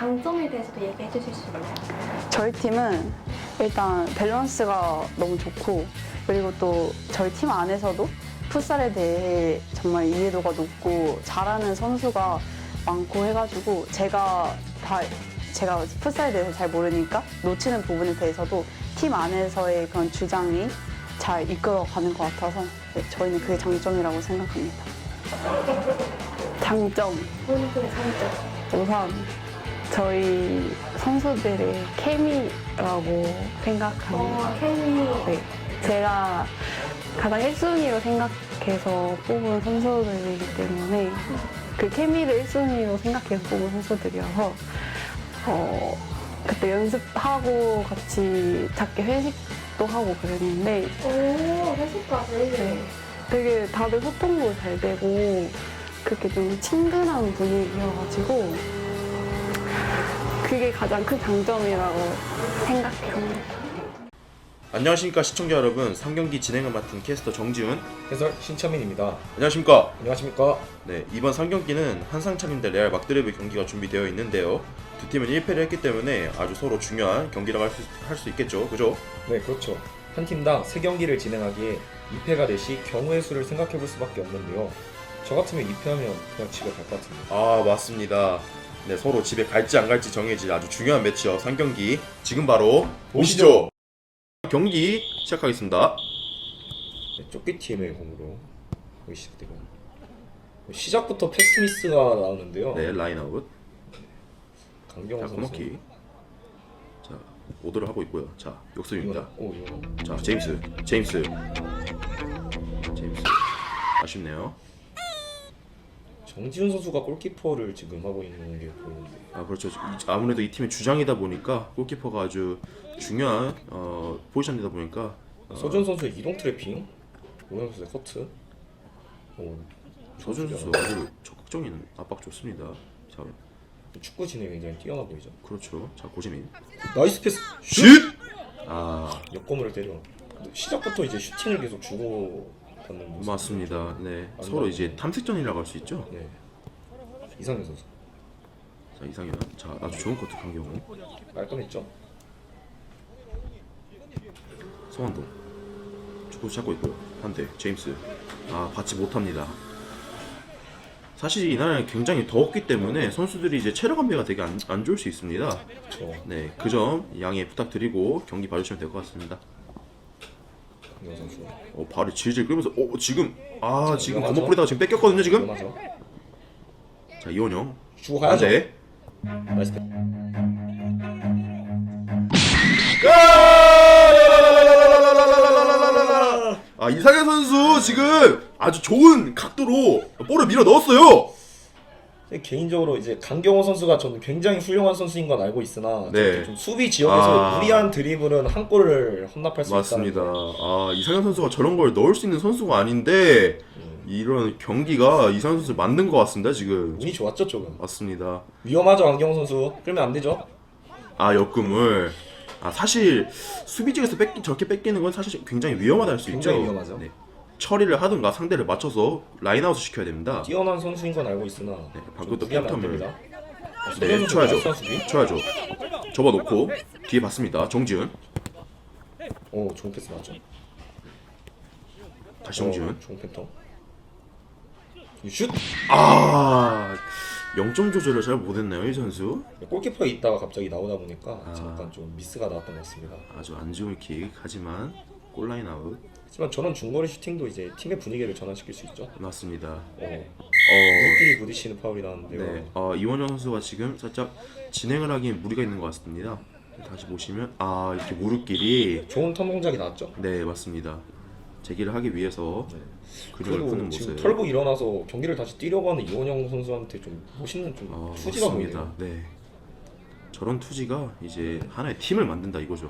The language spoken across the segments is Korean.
장점에 대해서도 얘기해 주실 수 있나요? 저희 팀은 일단 밸런스가 너무 좋고 그리고 또 저희 팀 안에서도 풋살에 대해 정말 이해도가 높고 잘하는 선수가 많고 해가지고 제가 다 제가 풋살에 대해서 잘 모르니까 놓치는 부분에 대해서도 팀 안에서의 그런 주장이 잘 이끌어가는 것 같아서 네, 저희는 그게 장점이라고 생각합니다. 장점 본인들의 장점. 우선 저희 선수들의 케미라고 생각합니다. 어, 케미. 네, 제가 가장 1순위로 생각해서 뽑은 선수들이기 때문에 그 케미를 1순위로 생각해서 뽑은 선수들이어서 어, 그때 연습하고 같이 작게 회식도 하고 그랬는데 오, 회식까지. 네, 되게 다들 소통도 잘 되고 그렇게 좀 친근한 분위기여가지고 그게 가장 큰 장점이라고 생각합니다. 안녕하십니까 시청자 여러분 3경기 진행을 맡은 캐스터 정지훈 해설 신천민입니다. 안녕하십니까 안녕하십니까? 네 이번 3경기는 한상차림 대 레알 막드레브 경기가 준비되어 있는데요 두 팀은 1패를 했기 때문에 아주 서로 중요한 경기라고 할수할수 있겠죠 그죠? 네, 그렇죠. 한 팀당 3경기를 진행하기에 2패가 되시 경우의 수를 생각해 볼 수밖에 없는데요. 저 같으면 2패하면 그냥 집에 갈 것 같은데. 아 맞습니다 네 서로 집에 갈지 안 갈지 정해질 아주 중요한 매치업 3경기. 지금 바로 보시죠. 경기 시작하겠습니다. 네, 쫓기팀의 공으로 거기 시작되고. 시작부터 패스미스가 나오는데요. 네 라인아웃. 강경호 자 선수. 코너킥. 자 오더를 하고 있고요. 자 역습입니다. 이거, 오, 이거. 자 제임스 제임스. 제임스. 아쉽네요 정지훈 선수가 골키퍼를 지금 하고 있는 게 보이는데. 아 그렇죠 이- 아무래도 이 팀의 주장이다 보니까 골키퍼가 아주 중요한 어, 포지션이다 보니까 어, 서준 선수의 이동 트래핑, 오현 선수의 커트. 오, 서준 선수 아주 적극적인 압박 좋습니다 자 축구 진행이 굉장히 뛰어나 보이죠. 그렇죠 자 고재민 나이스 패스. 슛! 아 역검을 때려. 시작부터 이제 슈팅을 계속 주고 받는 모습. 맞습니다. 네. 안 서로. 이제 탐색전이라고 할 수 있죠? 네. 이상현 선수. 자 이상현. 자 아주 좋은 커트 강경호 깔끔했죠. 성환동. 축구 잡고 있고요. 한대 제임스. 아 받지 못합니다. 사실 이날은 굉장히 더웠기 때문에 선수들이 이제 체력 안배가 되게 안, 안 좋을 수 있습니다. 저 네 그 점 양해 부탁드리고 경기 봐주시면 될 것 같습니다 선수. 어 발을 질질 끌면서 어 지금 아 지금 위험하죠? 검목 뿌리다가 지금 뺏겼거든요 지금 위험하죠. 자 이원영 주고 가야죠. 나이스 패스. 아 이상현 선수 지금 아주 좋은 각도로 볼을 밀어 넣었어요 개인적으로 이제 강경호 선수가 저는 굉장히 훌륭한 선수인 건 알고 있으나 네. 좀 수비 지역에서 아. 무리한 드리블은 한 골을 헌납할 수 맞습니다. 있다는 아 이상현 선수가 저런 걸 넣을 수 있는 선수가 아닌데 이런 경기가 이상현 선수 만든 것 같습니다 지금. 운이 좋았죠 조금. 맞습니다. 위험하죠 강경호 선수. 끌면 안 되죠. 아 역금을 아 사실 수비직에서 뺏기 저렇게 뺏기는 건 사실 굉장히 위험하다 할 수 있죠. 굉장히 위험하죠. 네. 처리를 하든가 상대를 맞춰서 라인아웃 시켜야 됩니다. 뛰어난 선수인 건 알고 있으나 네, 좀 방금 또 무리하면 안 팬텀을. 네, 쳐야죠. 쳐야죠. 접어놓고 뒤에 봤습니다. 정지훈 오 좋은 패스 맞죠. 다시 정지훈. 어, 좋은 팬텀. 이 슛! 아 0점 조절을 잘 못했나요 이 선수? 골키퍼에 있다가 갑자기 나오다 보니까 아. 잠깐 좀 미스가 나왔던 것 같습니다. 아주 안 좋은 킥 하지만 골라인 아웃 하지만 저런 중거리 슈팅도 이제 팀의 분위기를 전환시킬 수 있죠. 맞습니다. 어, 어, 끼리 부딪히는 파울이 나왔는데요. 네, 어, 이원영 선수가 지금 살짝 진행을 하기엔 무리가 있는 것 같습니다. 다시 보시면 아 이렇게 무릎끼리 좋은 턴 동작이 나왔죠. 네 맞습니다. 제기를 하기 위해서 근육을 푸는 그리고 모습. 지금 털고 일어나서 경기를 다시 뛰려고 하는 이원영 선수한테 좀 멋있는 좀 어, 투지가 맞습니다. 보이네요. 네. 저런 투지가 이제 하나의 팀을 만든다 이거죠.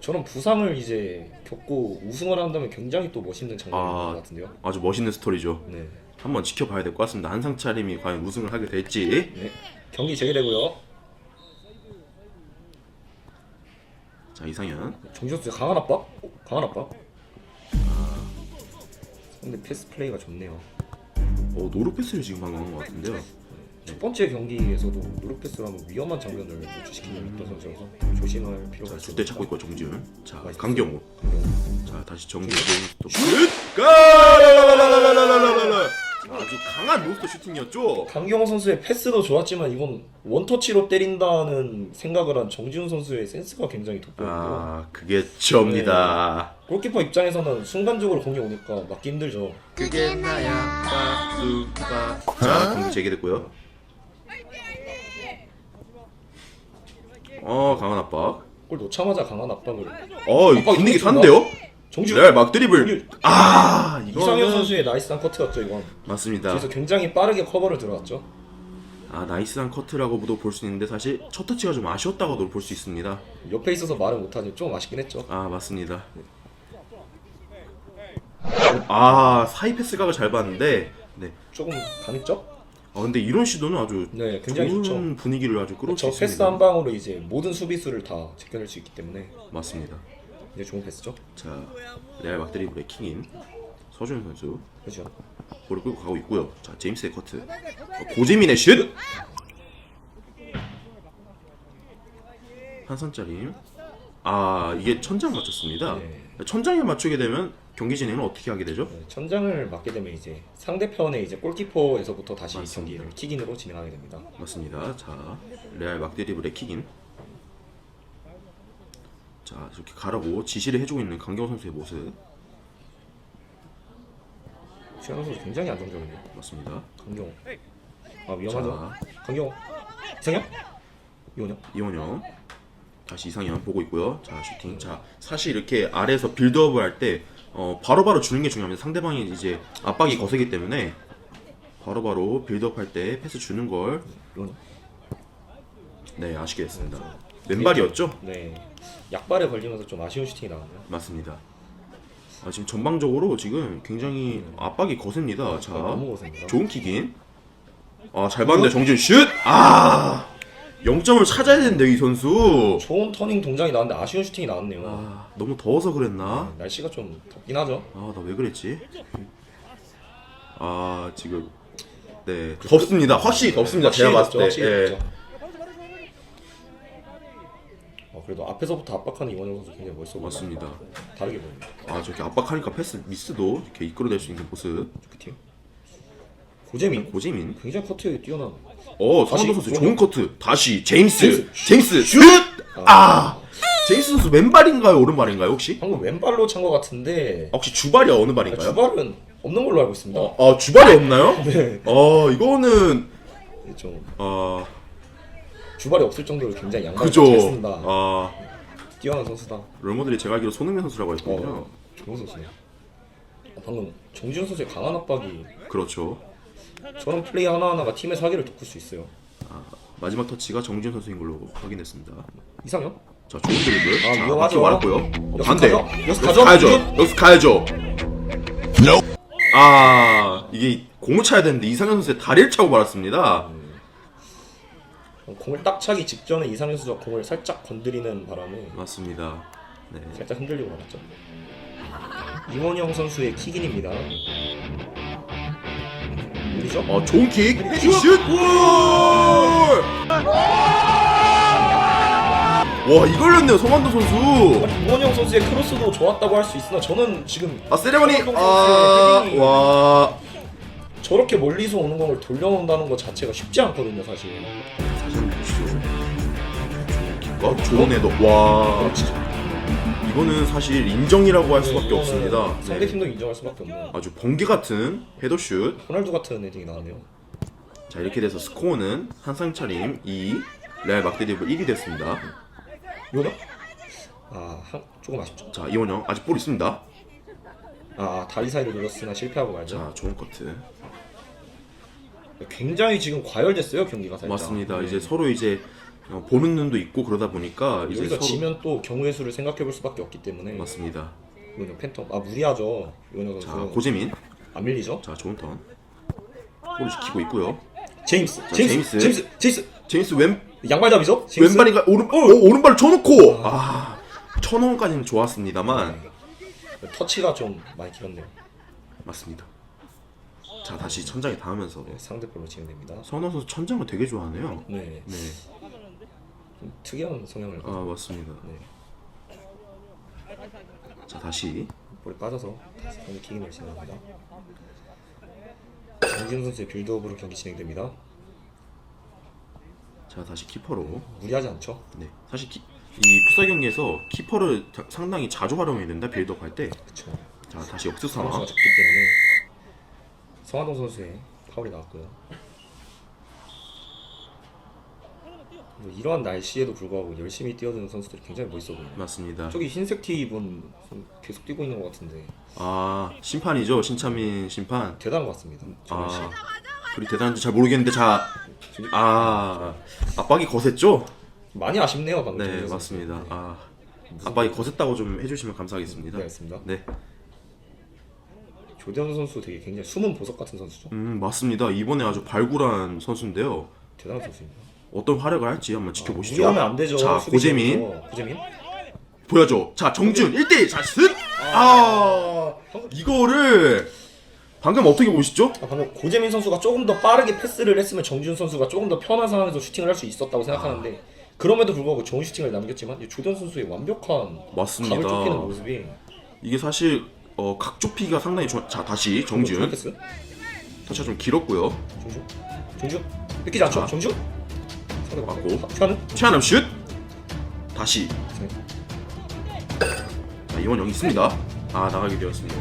저런 부상을 이제 겪고 우승을 한다면 굉장히 또 멋있는 장면일 아. 것 같은데요. 아주 멋있는 스토리죠. 네. 한번 지켜봐야 될 것 같습니다. 한상 차림이 과연 우승을 하게 될지. 네. 경기 재개되고요. 자 이상현. 정지수 강한 압박? 어, 강한 압박? 근데 패스 플레이가 좋네요. 어 노루 패스를 지금 방금 한것 같은데요. 첫 번째 경기에서도 노르페스라는 위험한 장면을 노출시킨 음. 던 선수여서 조심할 필요가 있습니다. 그때 잡고 있고 정지훈. 자 강경호. 자 다시 정지훈 또 슛! 골! 아주 강한 로스터 슈팅이었죠. 강경호 선수의 패스도 좋았지만 이건 원터치로 때린다는 생각을 한 정지훈 선수의 센스가 굉장히 돋보였고요. 아 그게 저입니다. 골키퍼 입장에서는 순간적으로 공이 오니까 막기 힘들죠. 그게 나야. 빠뚜빠. 자 공이 재개됐고요. 어, 강한 압박. 골 놓자마자 강한 압박을. 어, 압박 분위기 좋다. 산데요? 정지훈 레알 막 드리블. 아, 이상현 이거는 선수의 나이스한 커트였죠 이건. 맞습니다. 그래서 굉장히 빠르게 커버를 들어갔죠. 아, 나이스한 커트라고도 볼 수 있는데 사실 첫 터치가 좀 아쉬웠다고도 볼 수 있습니다. 옆에 있어서 말을 못하지 좀 아쉽긴 했죠. 아 맞습니다. 아 사이 패스 각을 잘 봤는데 네. 조금 강했죠? 아 근데 이런 시도는 아주 네, 굉장히 좋은 좋죠. 분위기를 아주 끌어올 수 저 있습니다. 패스 한 방으로 이제 모든 수비수를 다 제껴낼 수 있기 때문에 맞습니다. 이제 좋은 패스죠. 자 레알 막드리블의 킹인 서준 선수 그렇죠. 볼을 끌고 가고 있고요. 자 제임스의 커트 어, 고재민의 슛 한 선짜림 아 이게 천장 맞췄습니다. 네. 천장에 맞추게 되면 경기 진행은 어떻게 하게 되죠? 네, 천장을 맞게 되면 이제 상대편의 이제 골키퍼에서부터 다시 맞습니다. 경기를 킥인으로 진행하게 됩니다. 맞습니다. 자, 레알 막드리블의 킥인. 자, 이렇게 가라고 지시를 해주고 있는 강경 선수의 모습 최현우 선수 굉장히 안정적이네요. 맞습니다. 강경호. 아 위험하죠. 자, 강경호. 이상형? 이원영. 이원영 다시 이상현 보고 있고요. 자, 슈팅. 자, 사실 이렇게 아래에서 빌드업을 할 때 어, 바로바로 주는 게 중요합니다. 상대방이 이제 압박이 거세기 때문에 바로바로 빌드업 할 때 패스 주는 걸. 네, 아쉽게 됐습니다. 왼발이었죠? 네. 약발에 걸리면서 좀 아쉬운 슈팅이 나왔네요. 맞습니다. 아, 지금 전방적으로 지금 굉장히 압박이 거셉니다. 자, 너무 고생입니다. 좋은 킥인. 아, 잘 봤는데 정준 슛! 아! 0점을 찾아야 되는데 이 선수. 좋은 터닝 동작이 나왔는데 아쉬운 슈팅이 나왔네요. 아, 너무 더워서 그랬나? 네, 날씨가 좀 덥긴 하죠. 아, 나 왜 그랬지? 아, 지금 네, 덥습니다. 확실히 덥습니다. 제가 봤을 덥죠, 때. 확실히 예. 덥죠. 어, 그래도 앞에서부터 압박하는 이원영 선수 굉장히 멋있어 보여요. 맞습니다. 다르게 보입니다. 아, 저렇게 압박하니까 패스 미스도 이렇게 이끌어낼 수 있는 모습. 그 팀. 고재민. 고지민. 굉장히 커트에 뛰어난. 어, 서원도 선수 좋은 커트. 다시 제임스. 제임스. 슛! 아! 제임스 선수 왼발인가요? 오른발인가요, 혹시? 방금 왼발로 찬 것 같은데 아, 혹시 주발이 어느 아, 발인가요? 주발은 없는 걸로 알고 있습니다. 아, 주발이 없나요? 네. 어, 이거는 좀 아, 주발이 없을 정도로 굉장히 양발을 그죠. 잘 쓴다. 아, 뛰어난 선수다. 롤모델이 제가 알기로 손흥민 선수라고 했거든요. 어, 좋은 선수네. 어, 방금 정지훈 선수의 강한 압박이 그렇죠. 저런 플레이 하나하나가 팀의 사기를 돋굴 수 있어요. 마지막 터치가 정준 선수인 걸로 확인됐습니다. 이상형? 자, 좋은 드리블. 아, 자, 위험하죠. 바퀴 말았고요. 어, 반대. 가죠? 여기서 여기서 가죠? 가야죠. 여기서 가야죠. 아, 이게 공을 차야 되는데 이상현 선수의 다리를 차고 말았습니다. 어, 공을 딱 차기 직전에 이상현 선수가 공을 살짝 건드리는 바람에 맞습니다. 네. 살짝 흔들리고 말았죠. 이원영 선수의 킥인입니다. 우리죠? 어, 좋은 킥. 슛! 골! 와, 이걸 넣네요, 성환도 선수. 아니, 이원영 선수의 크로스도 좋았다고 할 수 있으나 저는 지금 아, 세레머니. 성환 아, 선수의 헤딩이 와. 저렇게 멀리서 오는 공을 돌려놓는다는 것 자체가 쉽지 않거든요, 사실. 보시죠. 어, 좋은 애도. 와. 이거는 사실 인정이라고 할 수밖에 없습니다. 네. 상대 팀도 인정할 수밖에 없는 아주 번개 같은 헤더슛. 호날두 같은 헤딩이 나왔네요. 자 이렇게 돼서 스코어는 한상 차림 2, 레알 막대리브 1이 됐습니다. 이원영? 아, 한, 조금 아쉽죠. 자 이원영 아직 볼 있습니다. 아, 다리 사이를 눌렀으나 실패하고 말죠. 자 좋은 커트. 굉장히 지금 과열됐어요 경기가 살짝. 맞습니다. 네. 이제 서로 이제 어, 보는 눈도 있고 그러다 보니까 이제 여기서 서로 지면 또 경우의 수를 생각해 볼 수밖에 없기 때문에 맞습니다. 이원영 팬텀 아 무리하죠. 이원영 자 고재민 안 밀리죠? 자 좋은 턴. 골을 지키고 있고요. 제임스, 제임스, 제임스. 제임스, 제임스, 제임스 왼 양발잡이죠? 제임스? 왼발인가 오른 어, 오른발을 쳐놓고 아 천원까지는 좋았습니다만 터치가 좀 많이 길었네요. 맞습니다. 자 다시 천장에 닿으면서 네, 상대편으로 진행됩니다. 선호 선수 천장을 되게 좋아하네요. 네, 네, 좀 특이한 성향을 아 가지고 맞습니다. 네, 자 다시 볼에 빠져서 상대 킥인을 진행합니다. 정진 선수의 빌드업으로 경기 진행됩니다. 자 다시 키퍼로 무리하지 않죠? 네 사실 키, 이 풋살 경기에서 키퍼를 자- 상당히 자주 활용해야 된다 빌드업 할 때. 그렇죠. 자 다시 역습 선수가 상황. 적기 때문에 성화동 선수의 파울이 나왔고요. 그리고 이러한 날씨에도 불구하고 열심히 뛰어드는 선수들이 굉장히 멋있어 보여요. 맞습니다. 저기 흰색 티 입은 선- 계속 뛰고 있는 것 같은데 아 심판이죠 신차민 심판. 대단한 것 같습니다. 씨. 아 그리 대단한지 잘 모르겠는데 자. 아 압박이 거셌죠? 많이 아쉽네요 방금. 네. 맞습니다. 네. 아 압박이 거셌다고 좀 해주시면 감사하겠습니다. 네, 알겠습니다. 네, 조대현 선수 되게 굉장히 숨은 보석 같은 선수죠. 음 맞습니다. 이번에 아주 발굴한 선수인데요. 대단한 선수입니다. 어떤 활약을 할지 한번 지켜보시죠. 무리하면 안 되죠. 자 수비 고재민. 고재민? 보여줘. 자 정준 1대1 자 슥. 아 이거를 방금 어떻게 보시죠? 아, 방금 고재민 선수가 조금 더 빠르게 패스를 했으면 정준 선수가 조금 더 편한 상황에서 슈팅을 할 수 있었다고 생각하는데 그럼에도 불구하고 좋은 슈팅을 남겼지만 이 조대현 선수의 완벽한 맞습니다. 감을 쫓기는 모습이 이게 사실 어, 각 좁히기가 상당히 좋아. 자 다시 정준 패스 터치가 좀 길었고요. 정준 정준 뺏기지 않죠? 자. 정준 상대 맞고. 맞고 튀하는 최하남 슛 다시 네. 자, 이원 영이 있습니다. 아 나가게 되었습니다.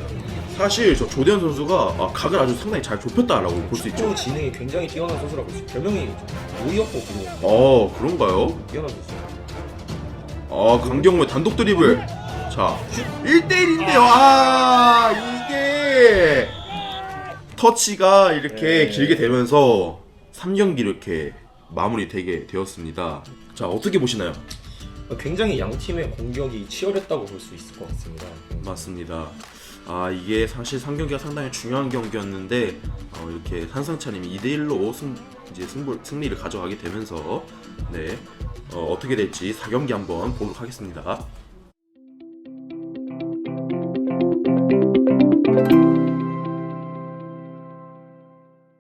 사실 저 조대현 선수가 아, 각을 아주 상당히 잘 좁혔다라고 볼 수 있죠. 축구 진행이 굉장히 뛰어난 선수라고 있어요. 별명이 오이었고 그거 어 그런가요? 뛰어난 선수. 아 강경무의 단독 드리블 자 1대1인데요 아 이게 터치가 이렇게 네. 길게 되면서 3경기 이렇게 마무리되게 되었습니다 자 어떻게 보시나요? 굉장히 양 팀의 공격이 치열했다고 볼 수 있을 것 같습니다. 맞습니다 아 이게 사실 3경기가 상당히 중요한 경기였는데 어, 이렇게 한상차님이 2대 1로 승, 이제 승부, 승리를 가져가게 되면서 네 어, 어떻게 될지 4경기 한번 보도록 하겠습니다